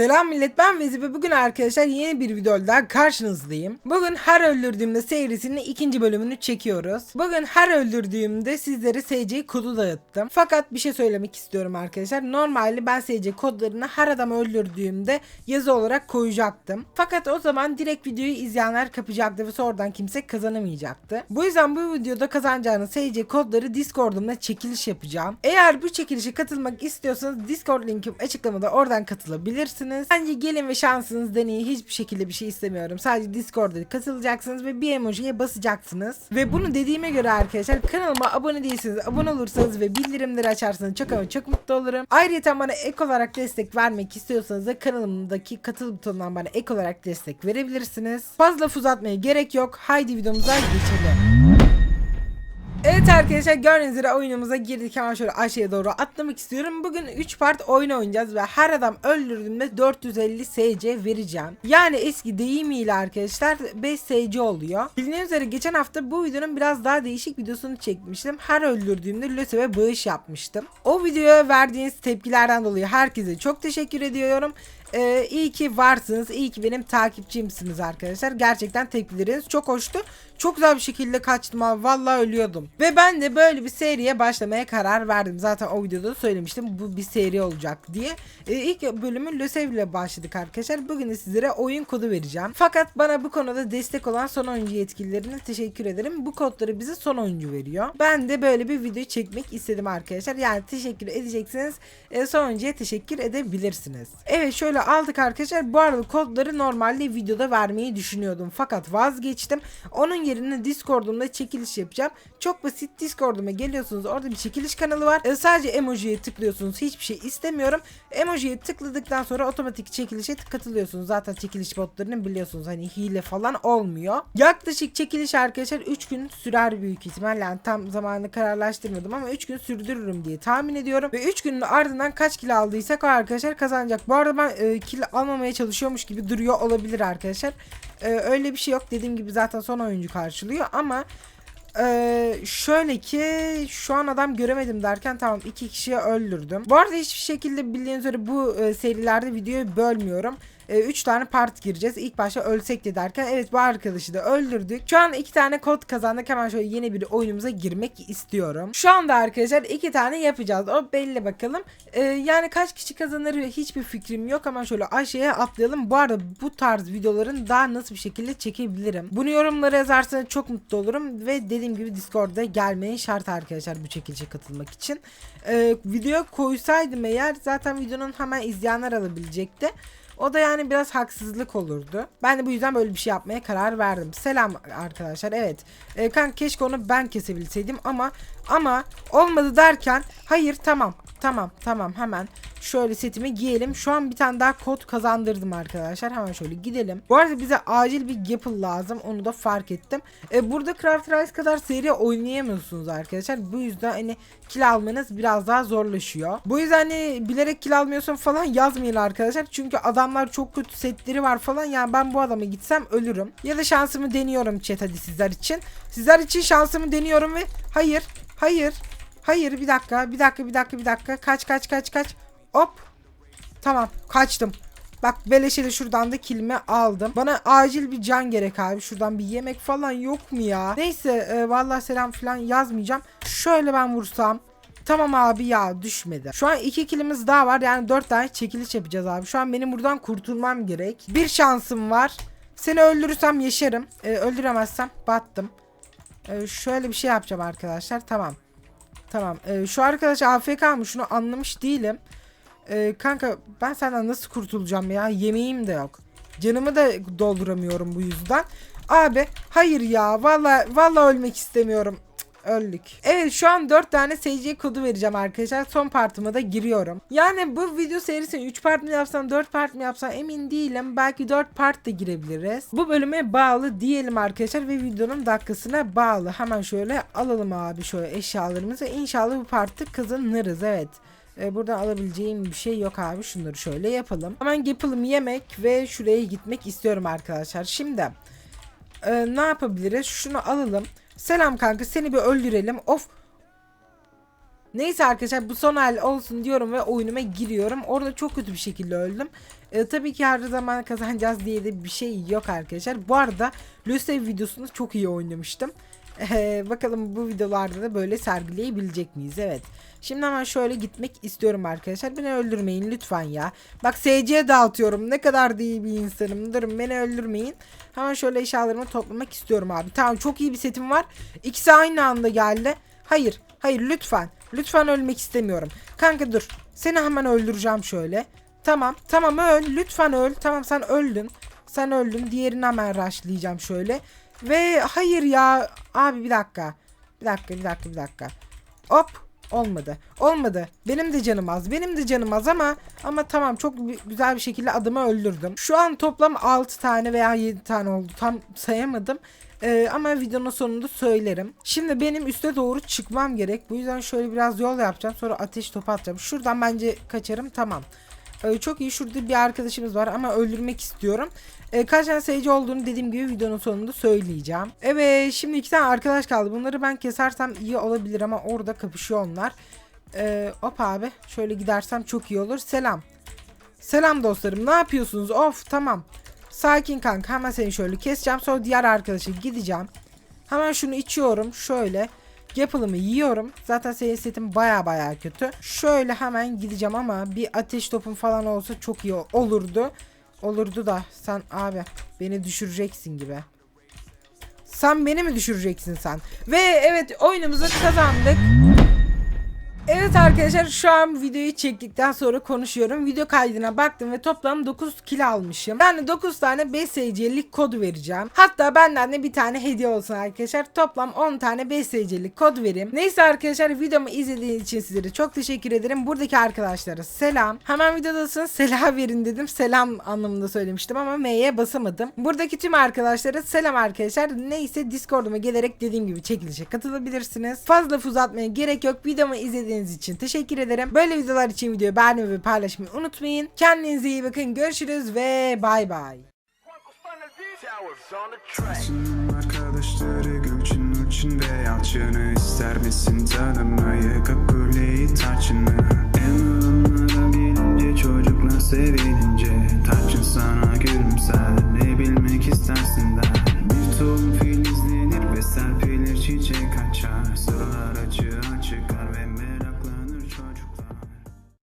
Selam millet ben Vezife bugün arkadaşlar yeni bir videoda karşınızdayım. Bugün her öldürdüğümde serisinin ikinci bölümünü çekiyoruz. Bugün her öldürdüğümde sizlere SC kodu dağıttım. Fakat bir şey söylemek istiyorum arkadaşlar. Normalde ben SC kodlarını her adam öldürdüğümde yazı olarak koyacaktım. Fakat o zaman direkt videoyu izleyenler kapacaktı ve sonradan kimse kazanamayacaktı. Bu yüzden bu videoda kazanacağınız SC kodları Discord'umda çekiliş yapacağım. Eğer bu çekilişe katılmak istiyorsanız Discord linkim açıklamada oradan katılabilirsiniz. Bence gelin ve şansınız deneyin. Hiçbir şekilde bir şey istemiyorum. Sadece Discord'da katılacaksınız ve bir emojiye basacaksınız. Ve bunu dediğime göre arkadaşlar kanalıma abone değilseniz abone olursanız ve bildirimleri açarsanız çok ama çok mutlu olurum. Ayrıca bana ek olarak destek vermek istiyorsanız da kanalımdaki katıl butonundan bana ek olarak destek verebilirsiniz. Fazla laf uzatmaya gerek yok. Haydi videomuza geçelim. Evet arkadaşlar gördüğünüz üzere oyunumuza girdik hemen şöyle aşağıya doğru atlamak istiyorum. Bugün 3 part oyun oynayacağız ve her adam öldürdüğümde 450 SC vereceğim. Yani eski deyimiyle arkadaşlar 5 SC oluyor. Bildiğiniz üzere geçen hafta bu videonun biraz daha değişik videosunu çekmiştim. Her öldürdüğümde LÖSEV'e bağış yapmıştım. O videoya verdiğiniz tepkilerden dolayı herkese çok teşekkür ediyorum. Ee, iyi ki varsınız. iyi ki benim takipçimsiniz arkadaşlar. Gerçekten tepkileriniz çok hoştu. Çok güzel bir şekilde kaçtım abi. Vallahi ölüyordum. Ve ben de böyle bir seriye başlamaya karar verdim. Zaten o videoda da söylemiştim. Bu bir seri olacak diye. Ee, ilk bölümü LÖSEV ile başladık arkadaşlar. Bugün de sizlere oyun kodu vereceğim. Fakat bana bu konuda destek olan son oyuncu yetkililerine teşekkür ederim. Bu kodları bize son oyuncu veriyor. Ben de böyle bir video çekmek istedim arkadaşlar. Yani teşekkür edeceksiniz. Ee, son oyuncuya teşekkür edebilirsiniz. Evet şöyle aldık arkadaşlar. Bu arada kodları normalde videoda vermeyi düşünüyordum. Fakat vazgeçtim. Onun yerine Discord'umda çekiliş yapacağım. Çok basit Discord'uma geliyorsunuz. Orada bir çekiliş kanalı var. Ee, sadece emojiye tıklıyorsunuz. Hiçbir şey istemiyorum. Emojiye tıkladıktan sonra otomatik çekilişe katılıyorsunuz. Zaten çekiliş botlarını biliyorsunuz. Hani hile falan olmuyor. Yaklaşık çekiliş arkadaşlar 3 gün sürer büyük ihtimalle. Yani tam zamanını kararlaştırmadım ama 3 gün sürdürürüm diye tahmin ediyorum. Ve 3 günün ardından kaç kilo aldıysak o arkadaşlar kazanacak. Bu arada ben e, kilo almamaya çalışıyormuş gibi duruyor olabilir arkadaşlar. E, öyle bir şey yok. Dediğim gibi zaten son oyuncu karşılıyor ama ee, şöyle ki şu an adam göremedim derken tamam iki kişiyi öldürdüm. Bu arada hiçbir şekilde bildiğiniz üzere bu e, serilerde videoyu bölmüyorum. 3 tane part gireceğiz. İlk başta ölsek de derken evet bu arkadaşı da öldürdük. Şu an 2 tane kod kazandık. Hemen şöyle yeni bir oyunumuza girmek istiyorum. Şu anda arkadaşlar 2 tane yapacağız. O belli bakalım. Ee, yani kaç kişi kazanır hiçbir fikrim yok. Hemen şöyle aşağıya atlayalım. Bu arada bu tarz videoların daha nasıl bir şekilde çekebilirim. Bunu yorumlara yazarsanız çok mutlu olurum. Ve dediğim gibi Discord'da gelmeyi şart arkadaşlar bu çekilişe katılmak için. Ee, videoya koysaydım eğer zaten videonun hemen izleyenler alabilecekti. O da yani biraz haksızlık olurdu. Ben de bu yüzden böyle bir şey yapmaya karar verdim. Selam arkadaşlar. Evet. E, kanka keşke onu ben kesebilseydim ama ama olmadı derken hayır tamam Tamam tamam hemen şöyle setimi giyelim. Şu an bir tane daha kod kazandırdım arkadaşlar. Hemen şöyle gidelim. Bu arada bize acil bir Gapple lazım. Onu da fark ettim. E, burada Craft Rise kadar seri oynayamıyorsunuz arkadaşlar. Bu yüzden hani kill almanız biraz daha zorlaşıyor. Bu yüzden hani bilerek kill almıyorsun falan yazmayın arkadaşlar. Çünkü adamlar çok kötü setleri var falan. Yani ben bu adama gitsem ölürüm. Ya da şansımı deniyorum chat hadi sizler için. Sizler için şansımı deniyorum ve hayır hayır Hayır bir dakika bir dakika bir dakika bir dakika. Kaç kaç kaç kaç. Hop. Tamam kaçtım. Bak beleşe de şuradan da kilimi aldım. Bana acil bir can gerek abi. Şuradan bir yemek falan yok mu ya? Neyse e, vallahi selam falan yazmayacağım. Şöyle ben vursam. Tamam abi ya düşmedi. Şu an iki kilimiz daha var. Yani dört tane çekiliş yapacağız abi. Şu an benim buradan kurtulmam gerek. Bir şansım var. Seni öldürürsem yaşarım. E, öldüremezsem battım. E, şöyle bir şey yapacağım arkadaşlar. Tamam. Tamam. Ee, şu arkadaş AFK mı? Şunu anlamış değilim. Ee, kanka ben senden nasıl kurtulacağım ya? Yemeğim de yok. Canımı da dolduramıyorum bu yüzden. Abi hayır ya. Valla valla ölmek istemiyorum. Cık, öldük. Evet şu an 4 tane SC kodu vereceğim arkadaşlar. Son partıma da giriyorum. Yani bu video serisini 3 part mı yapsam 4 part mı yapsam emin değilim. Belki 4 part da girebiliriz. Bu bölüme bağlı diyelim arkadaşlar ve videonun dakikasına bağlı. Hemen şöyle alalım abi şöyle eşyalarımızı. İnşallah bu partı kazanırız evet. Ee, buradan alabileceğim bir şey yok abi. Şunları şöyle yapalım. Hemen yapalım yemek ve şuraya gitmek istiyorum arkadaşlar. Şimdi e, ne yapabiliriz? Şunu alalım. Selam kanka seni bir öldürelim. Of. Neyse arkadaşlar bu son hal olsun diyorum ve oyunuma giriyorum. Orada çok kötü bir şekilde öldüm. E, tabii ki her zaman kazanacağız diye de bir şey yok arkadaşlar. Bu arada Lucev videosunu çok iyi oynamıştım. Bakalım bu videolarda da böyle sergileyebilecek miyiz? Evet. Şimdi hemen şöyle gitmek istiyorum arkadaşlar. Beni öldürmeyin lütfen ya. Bak SC dağıtıyorum. Ne kadar da iyi bir insanım. Durun beni öldürmeyin. Hemen şöyle eşyalarımı toplamak istiyorum abi. Tamam çok iyi bir setim var. İkisi aynı anda geldi. Hayır. Hayır lütfen. Lütfen ölmek istemiyorum. Kanka dur. Seni hemen öldüreceğim şöyle. Tamam. Tamam öl. Lütfen öl. Tamam sen öldün. Sen öldün. Diğerini hemen rushlayacağım şöyle. Ve hayır ya. Abi bir dakika. Bir dakika bir dakika bir dakika. Hop. Olmadı. Olmadı. Benim de canım az. Benim de canım az ama ama tamam çok güzel bir şekilde adımı öldürdüm. Şu an toplam 6 tane veya 7 tane oldu. Tam sayamadım. Ee, ama videonun sonunda söylerim. Şimdi benim üste doğru çıkmam gerek. Bu yüzden şöyle biraz yol yapacağım. Sonra ateş topu atacağım. Şuradan bence kaçarım. Tamam. Ee, çok iyi. Şurada bir arkadaşımız var ama öldürmek istiyorum. Ee, kaç tane sayıcı olduğunu dediğim gibi videonun sonunda söyleyeceğim. Evet şimdi iki tane arkadaş kaldı. Bunları ben kesersem iyi olabilir ama orada kapışıyor onlar. Ee, hop abi şöyle gidersem çok iyi olur. Selam. Selam dostlarım ne yapıyorsunuz? Of tamam. Sakin kanka hemen seni şöyle keseceğim. Sonra diğer arkadaşa gideceğim. Hemen şunu içiyorum şöyle. Yapılımı yiyorum. Zaten senin setin baya baya kötü. Şöyle hemen gideceğim ama bir ateş topum falan olsa çok iyi olurdu. Olurdu da sen abi beni düşüreceksin gibi. Sen beni mi düşüreceksin sen? Ve evet oyunumuzu kazandık. Evet arkadaşlar şu an videoyu çektikten sonra konuşuyorum. Video kaydına baktım ve toplam 9 kilo almışım. Yani 9 tane 5 SC'lik kodu vereceğim. Hatta benden de bir tane hediye olsun arkadaşlar. Toplam 10 tane 5 SC'lik kod vereyim. Neyse arkadaşlar videomu izlediğiniz için sizlere çok teşekkür ederim. Buradaki arkadaşlara selam. Hemen videodasınız selam verin dedim. Selam anlamında söylemiştim ama M'ye basamadım. Buradaki tüm arkadaşlara selam arkadaşlar. Neyse Discord'uma gelerek dediğim gibi çekilişe katılabilirsiniz. Fazla uzatmaya gerek yok. Videomu izlediğiniz için teşekkür ederim. Böyle videolar için videoyu beğenmeyi ve paylaşmayı unutmayın. Kendinize iyi bakın. Görüşürüz ve bay bay. Arkadaşları Gülçin Urçin ve Yalçın'ı ister misin tanımayı Kakuleyi tarçını En sevilince Tarçın sana gülme